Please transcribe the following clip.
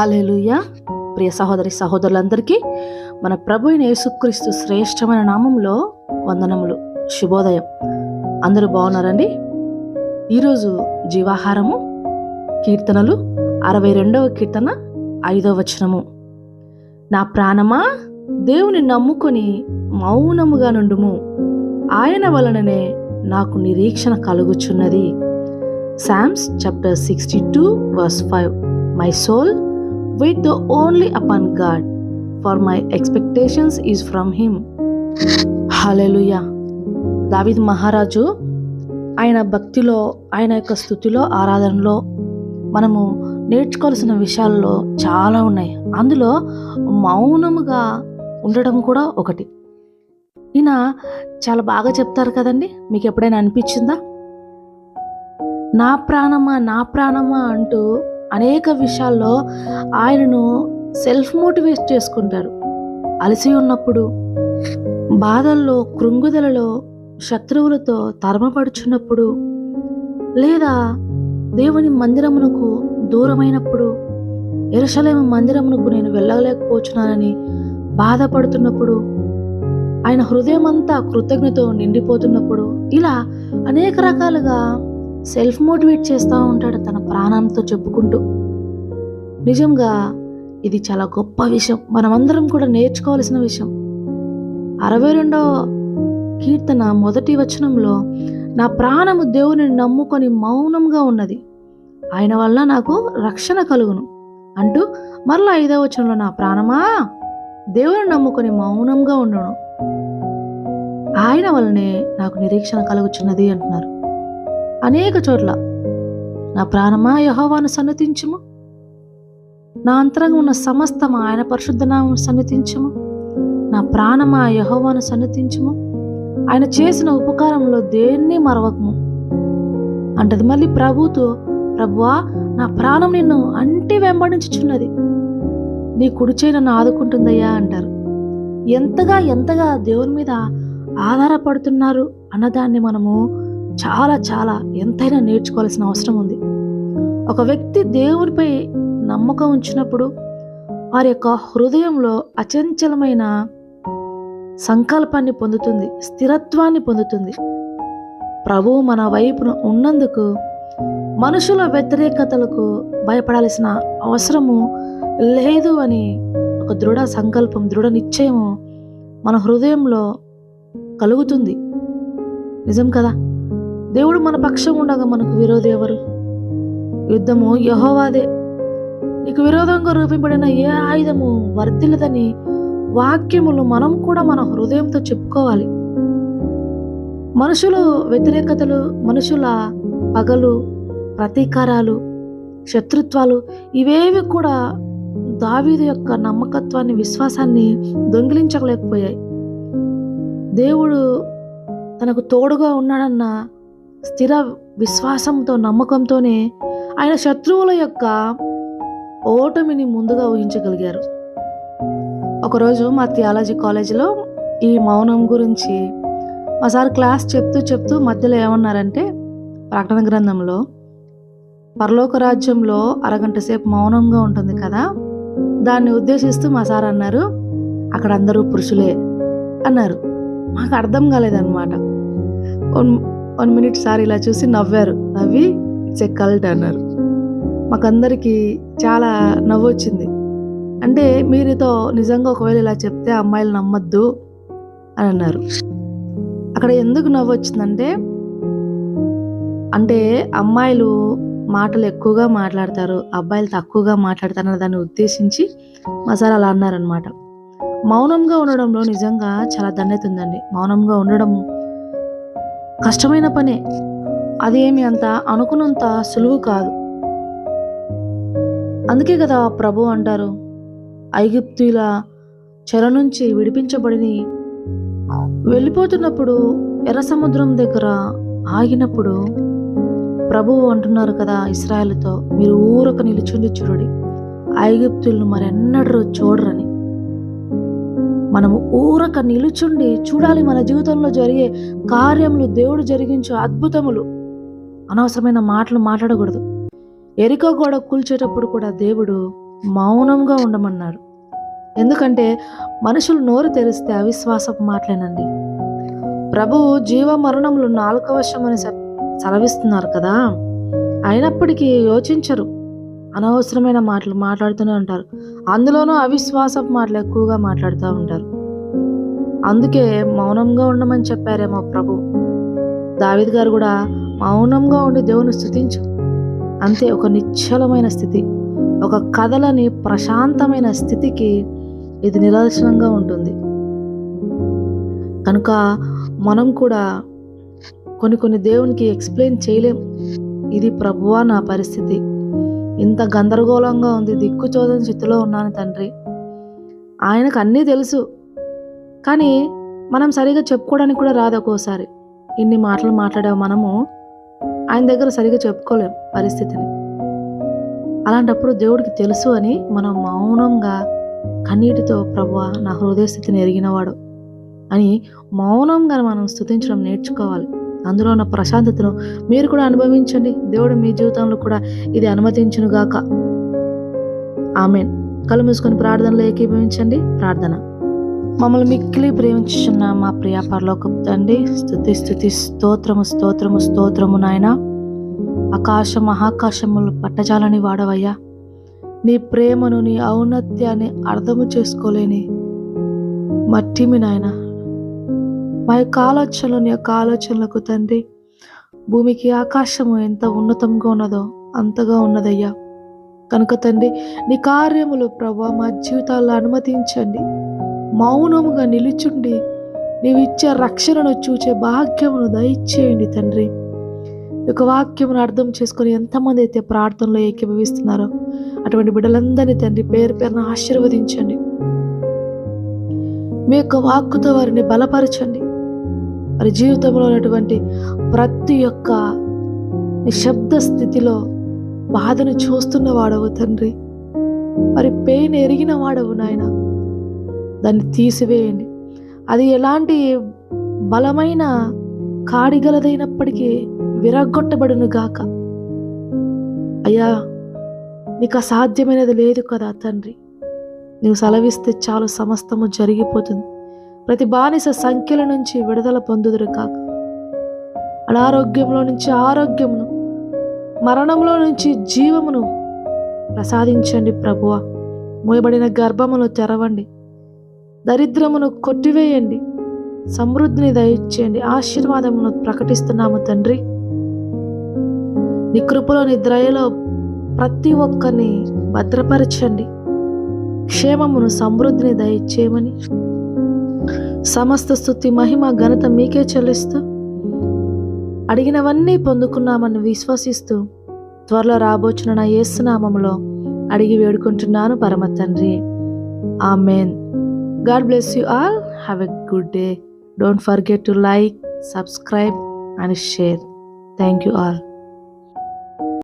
Hallelujah ప్రియ సహోదరి సహోదరులందరికీ మన ప్రభు అయిన యేసుక్రీస్తు శ్రేష్టమైన నామంలో వందనములు శుభోదయం. అందరూ బాగున్నారండి? ఈరోజు జీవాహారము కీర్తనలు అరవై రెండవ కీర్తన ఐదవ వచనము. నా ప్రాణమా దేవుని నమ్ముకొని మౌనముగా నుండుము. ఆయన వలననే నాకు నిరీక్షణ కలుగుచున్నది. Psalms chapter sixty two verse five. My soul wait the only upon God for my expectations is from him hallelujah David మహారాజు ఆయన భక్తిలో ఆయన యొక్క స్థుతిలో ఆరాధనలో మనము నేర్చుకోవాల్సిన విషయాల్లో చాలా ఉన్నాయి. అందులో మౌనముగా ఉండడం కూడా ఒకటి. ఈయన చాలా బాగా చెప్తారు కదండి? మీకు ఎప్పుడైనా అనిపించిందా? నా ప్రాణమా నా ప్రాణమా అంటూ అనేక విషయాల్లో ఆయనను సెల్ఫ్ మోటివేట్ చేసుకుంటారు. అలసి ఉన్నప్పుడు బాధల్లో కృంగుదలలో శత్రువులతో తరమపడుచున్నప్పుడు లేదా దేవుని మందిరమునకు దూరమైనప్పుడు ఎరుసలేము మందిరమునకు నేను వెళ్ళలేకపోతున్నానని బాధపడుతున్నప్పుడు ఆయన హృదయం అంతా కృతజ్ఞతో నిండిపోతున్నప్పుడు ఇలా అనేక రకాలుగా సెల్ఫ్ మోటివేట్ చేస్తూ ఉంటాడు తన ప్రాణంతో చెప్పుకుంటూ. నిజంగా ఇది చాలా గొప్ప విషయం. మనమందరం కూడా నేర్చుకోవాల్సిన విషయం. అరవై రెండవ కీర్తన మొదటి వచనంలో నా ప్రాణము దేవుని నమ్ముకొని మౌనంగా ఉన్నది. ఆయన వల్ల నాకు రక్షణ కలుగును. అంటూ మరలా ఐదవ వచనంలో నా ప్రాణమా? దేవుని నమ్ముకొని మౌనంగా ఉండను. ఆయన వల్లనే నాకు నిరీక్షణ కలుగుచున్నది అంటున్నారు. అనేక చోట్ల. నా ప్రాణమా యహోవాను సన్నతించుము? నా అంతరంగం ఉన్న సమస్తము ఆయన పరిశుద్ధనామం సన్నతించుము? నా ప్రాణమా యహోవాను సన్నతించుము? ఆయన చేసిన ఉపకారంలో దేన్ని మరవకము? అంటది మళ్ళీ ప్రభుతో ప్రభువా నా ప్రాణం నిన్ను అంటి వెంబడించుచున్నది. నీ కుడిచే నన్ను ఆదుకుంటుందయ్యా అంటారు. ఎంతగా ఎంతగా దేవుని మీద ఆధారపడుతున్నారు అన్నదాన్ని మనము చాలా చాలా ఎంతైనా నేర్చుకోవాల్సిన అవసరం ఉంది. ఒక వ్యక్తి దేవునిపై నమ్మకం ఉంచినప్పుడు వారి యొక్క హృదయంలో అచంచలమైన సంకల్పాన్ని పొందుతుంది స్థిరత్వాన్ని పొందుతుంది. ప్రభువు మన వైపున ఉన్నందుకు మనుషుల వ్యతిరేకతలకు భయపడాల్సిన అవసరము లేదు అని ఒక దృఢ సంకల్పం దృఢ నిశ్చయము మన హృదయంలో కలుగుతుంది. నిజం కదా? దేవుడు మన పక్షం ఉండగా మనకు విరోధి ఎవరు? యుద్ధము యహోవాదే. నీకు విరోధంగా రూపింపడిన ఏ ఆయుధము వర్ధిల్లదని వాక్యములు మనం కూడా మన హృదయంతో చెప్పుకోవాలి. మనుషులు వ్యతిరేకతలు మనుషుల పగలు ప్రతీకారాలు శత్రుత్వాలు ఇవేవి కూడా దావీదు యొక్క నమ్మకత్వాన్ని విశ్వాసాన్ని దొంగిలించలేకపోయాయి. దేవుడు తనకు తోడుగా ఉన్నాడన్న స్థిర విశ్వాసంతో నమ్మకంతోనే ఆయన శత్రువుల యొక్క ఓటమిని ముందుగా ఊహించగలిగారు. ఒకరోజు మా థియాలజీ కాలేజీలో ఈ మౌనం గురించి మా సార్ క్లాస్ చెప్తూ చెప్తూ మధ్యలో ఏమన్నారంటే ప్రకటన గ్రంథంలో పరలోక రాజ్యంలో అరగంట సేపు మౌనంగా ఉంటుంది కదా దాన్ని ఉద్దేశిస్తూ మా సార్ అన్నారు అక్కడ అందరూ పురుషులే అన్నారు. మాకు అర్థం కాలేదన్నమాట. వన్ మినిట్ సార్ ఇలా చూసి నవ్వారు. నవ్వి ఇట్స్ ఎ కల్ట్ అన్నారు. మాకందరికీ చాలా నవ్వు వచ్చింది అంటే మీరుతో నిజంగా ఒకవేళ ఇలా చెప్తే అమ్మాయిలు నమ్మద్దు అని అన్నారు. అక్కడ ఎందుకు నవ్వు వచ్చిందంటే అంటే అమ్మాయిలు మాటలు ఎక్కువగా మాట్లాడతారు అబ్బాయిలు తక్కువగా మాట్లాడతారు అన్న దాన్ని ఉద్దేశించి మా సార్ అలా అన్నారనమాట మౌనంగా ఉండడంలో నిజంగా చాలా ధన్యత ఉందండి. మౌనంగా ఉండడం కష్టమైన పనే. అదేమి అంత అనుకున్నంత సులువు కాదు. అందుకే కదా ప్రభు అంటారు ఐగుప్తుల చెర నుంచి విడిపించబడిని. వెళ్ళిపోతున్నప్పుడు ఎర్ర సముద్రం దగ్గర ఆగినప్పుడు ప్రభువు అంటున్నారు కదా ఇస్రాయల్తో మీరు ఊరక నిలుచుండి చూడండి. ఐగుప్తులను మరెన్నడూ చూడరని. మనము ఊరక నిలుచుండి చూడాలి మన జీవితంలో జరిగే కార్యములు దేవుడు జరిగించే అద్భుతములు. అనవసరమైన మాటలు మాట్లాడకూడదు. ఎరికో గోడ కూల్చేటప్పుడు కూడా దేవుడు మౌనంగా ఉండమన్నాడు. ఎందుకంటే మనుషులు నోరు తెరిస్తే అవిశ్వాసపు మాటలేనండి. ప్రభువు జీవ మరణములు నాలుక వశం అని సెలవిస్తున్నారు కదా. అయినప్పటికీ యోచించరు. అనవసరమైన మాటలు మాట్లాడుతూనే ఉంటారు. అందులోనూ అవిశ్వాసపు మాటలు ఎక్కువగా మాట్లాడుతూ ఉంటారు. అందుకే మౌనంగా ఉండమని చెప్పారేమో ప్రభు. దావిద్ గారు కూడా మౌనంగా ఉండి దేవుని స్థుతించు. అంతే ఒక నిశ్చలమైన స్థితి. ఒక కథలని ప్రశాంతమైన స్థితికి ఇది నిదర్శనంగా ఉంటుంది. కనుక మనం కూడా కొన్ని కొన్ని దేవునికి ఎక్స్ప్లెయిన్ చేయలేం. ఇది ప్రభువా నా పరిస్థితి. ఇంత గందరగోళంగా ఉంది దిక్కు చూడని స్థితిలో ఉన్నాను తండ్రి. ఆయనకు అన్నీ తెలుసు. కానీ మనం సరిగా చెప్పుకోవడానికి కూడా రాదు ఒక్కోసారి. ఇన్ని మాటలు మాట్లాడే మనము ఆయన దగ్గర సరిగా చెప్పుకోలేం పరిస్థితిని. అలాంటప్పుడు దేవుడికి తెలుసు అని మనం మౌనంగా కన్నీటితో ప్రభు నా హృదయ స్థితిని ఎరిగినవాడు అని మౌనంగా మనం స్థుతించడం నేర్చుకోవాలి. అందులో ఉన్న ప్రశాంతతను మీరు కూడా అనుభవించండి. దేవుడు మీ జీవితంలో కూడా ఇది అనుమతించునుగాక. ఆమెన్. కళ్ళు మూసుకొని ప్రార్థనలో ఏకీభవించండి. ప్రార్థన. మమ్మల్ని మిక్కిలి ప్రేమించున్న మా ప్రియ పరలోకపు తండ్రి స్థుతి స్థుతి స్తోత్రము స్తోత్రము స్తోత్రము నాయన. ఆకాశ మహాకాశములు పట్టజాలని వాడవయ్యా. నీ ప్రేమను నీ ఔన్నత్యాన్ని అర్థము చేసుకోలేని మట్టిమి నాయనా. మా యొక్క ఆలోచనలు నీ యొక్క ఆలోచనలకు తండ్రి భూమికి ఆకాశము ఎంత ఉన్నతంగా ఉన్నదో అంతగా ఉన్నదయ్యా. కనుక తండ్రి నీ కార్యములు ప్రభా మా జీవితాల్లో అనుమతించండి. మౌనముగా నిలుచుండి నీవిచ్చే రక్షణను చూచే భాగ్యమును దయచేయండి తండ్రి. ఈ యొక్క వాక్యమును అర్థం చేసుకొని ఎంతమంది అయితే ప్రార్థనలో ఏకీభవిస్తున్నారో అటువంటి బిడ్డలందరినీ తండ్రి పేరు పేరున ఆశీర్వదించండి. మీ యొక్క వాక్కుతో వారిని బలపరచండి. మరి జీవితంలో ఉన్నటువంటి ప్రతి ఒక్క నిశ్శబ్ద స్థితిలో బాధను చూస్తున్న వాడవు తండ్రి. మరి పెయిన్ ఎరిగిన వాడవు నాయన. దాన్ని తీసివేయండి. అది ఎలాంటి బలమైన కాడిగలదైనప్పటికీ విరగొట్టబడును గాక. అయ్యా నీకు అసాధ్యమైనది లేదు కదా తండ్రి. నువ్వు సెలవిస్తే చాలు సమస్తము జరిగిపోతుంది. ప్రతి బానిస సంఖ్యల నుంచి విడుదల పొందుదురు కాక అనారోగ్యంలో నుంచి ఆరోగ్యమును మరణంలో నుంచి జీవమును ప్రసాదించండి ప్రభువ. మూయబడిన గర్భమును తెరవండి. దరిద్రమును కొట్టివేయండి. సమృద్ధిని దయచేయండి ఆశీర్వాదమును ప్రకటిస్తున్నాము తండ్రి. నీ కృపలో నీ ద్రయలో ప్రతి ఒక్కరిని భద్రపరచండి. క్షేమమును సమృద్ధిని దయచేయమని సమస్త స్థుతి మహిమ ఘనత మీకే చెల్లిస్తూ అడిగినవన్నీ పొందుకున్నామని విశ్వసిస్తూ త్వరలో రాబోచున్న నా ఏసునామంలో అడిగి వేడుకుంటున్నాను పరమ తండ్రి. Amen. God bless you all. Have a good day don't forget to like subscribe and share thank you all